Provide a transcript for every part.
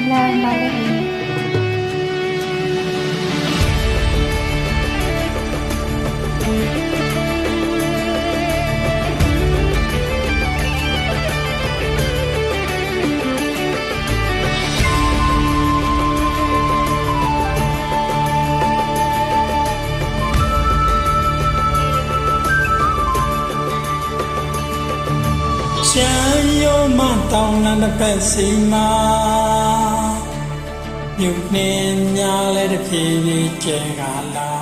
မ ရှမ်းရောမတောင်းနတစ်ဖက်စီမာမြုပ်နှင်းများလည်းတစ်ပြေးပြေးကျဲကလာ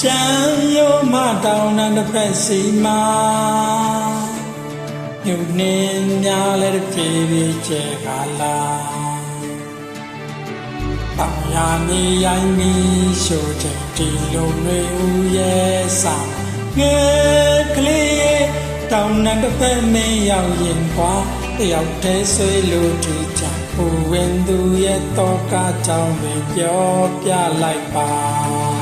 ရှမ်းရောမတောင်းနတစ်ဖက်စီမာမြုပ်နှင်းများလည်းတစ်ပြေးပြေးကျဲကလာတောင်ယာနေရိုင်းမီရှိုးတဲ့ဒီလိုတွေဦးရဲ့ဆောင်ငယ်ကလေးရဲ့ တောင်နဲ့တစ်ဖက်မင်းရောက်ရင်ကွာတယောက်တည်းဆွေးလို့ထူချဘူဝင်သူရဲ့တော့ကကြောင့်ပဲပြောပြလိုက်ပါ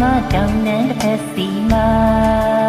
မတောင်းတဲ့တစ်ဖက်စီမှာ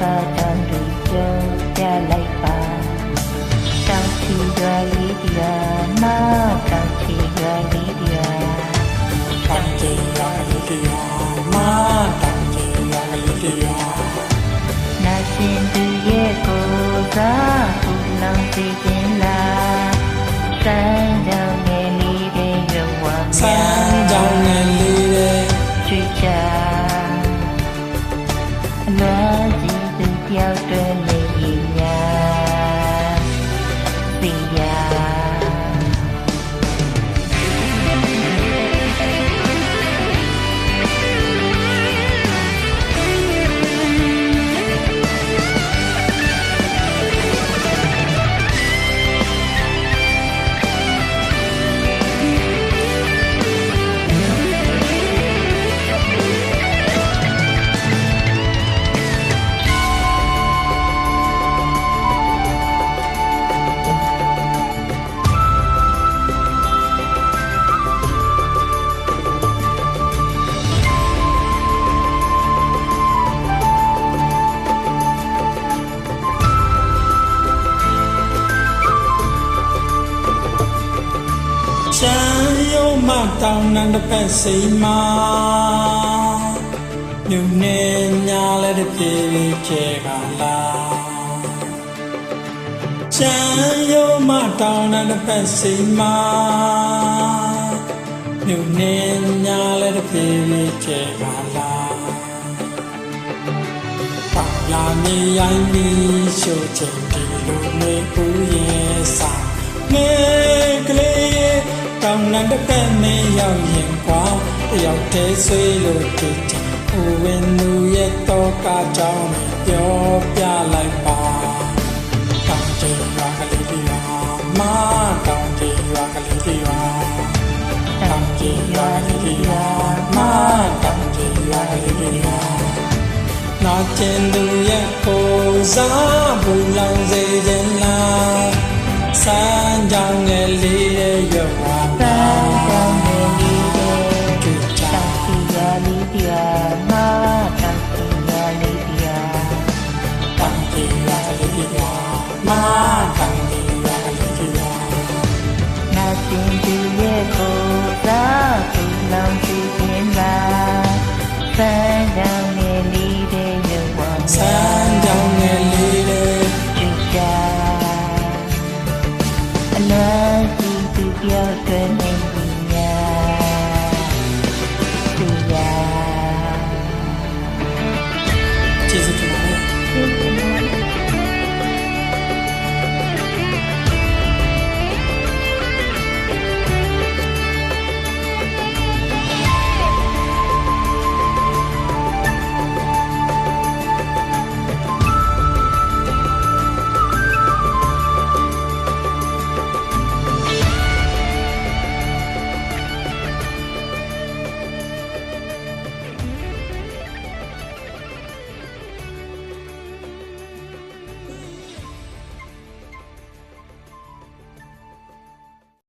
ကတောင်းတွေကြောပြလိုက်ပါတောင်းချီရွာလေးဒီယာမတောင်းချီရွာလေးဒီယာတောင်ကျေရကလေးတရားမတောင်ကျေရကလေးတရားနာရှင်သူရဲ့ကိုယ်စားပူလောင်စေခြင်းလား ချမ်းရောမတောင်းနံတစ်ဖက်စိမ်မာမြုပ်နေညာလည်းတစ်ပြေးပြေးကျဲကလာချမ်းရောမတောင်းနံတစ်ဖက်စိမ်မာမြုပ်နေညာလည်းတစ်ပြေးပြေးကျဲကလာတောင်ယာနေရိုင်းပြီးရှိုးချင်ဒီလိုနေဦးရဲ့ဆောင်ငယ်ကလေးရဲ့တောင် နံတစ်ဖက်မင်းရောက်ရင်ကွာတယောက်တည်းဆွေးလို့တည်တယ်ဦးဝင်သူရဲ့တော့ကကြောင့်ပြောပြလိုက်ပါတောင်ကျေရွာကလေးဒီရွာမတောင်ကျေရွာကလေးဒီရွာတောင်ကျေရွာကလေးဒီရွာမတောင်ကျေရွာကလေးဒီရွာနာကျင်သူရဲ့ကိုယ်စားဘူးလောင်စေ င်စီခြင်းလားစမ်းကြောင်ငယ်လေးတဲ့ရုပ်ဝါစမ်းကြောင်းငယ်လေးရဲ့ကြွချာအလားကြီးသူပြောတဲ့နေ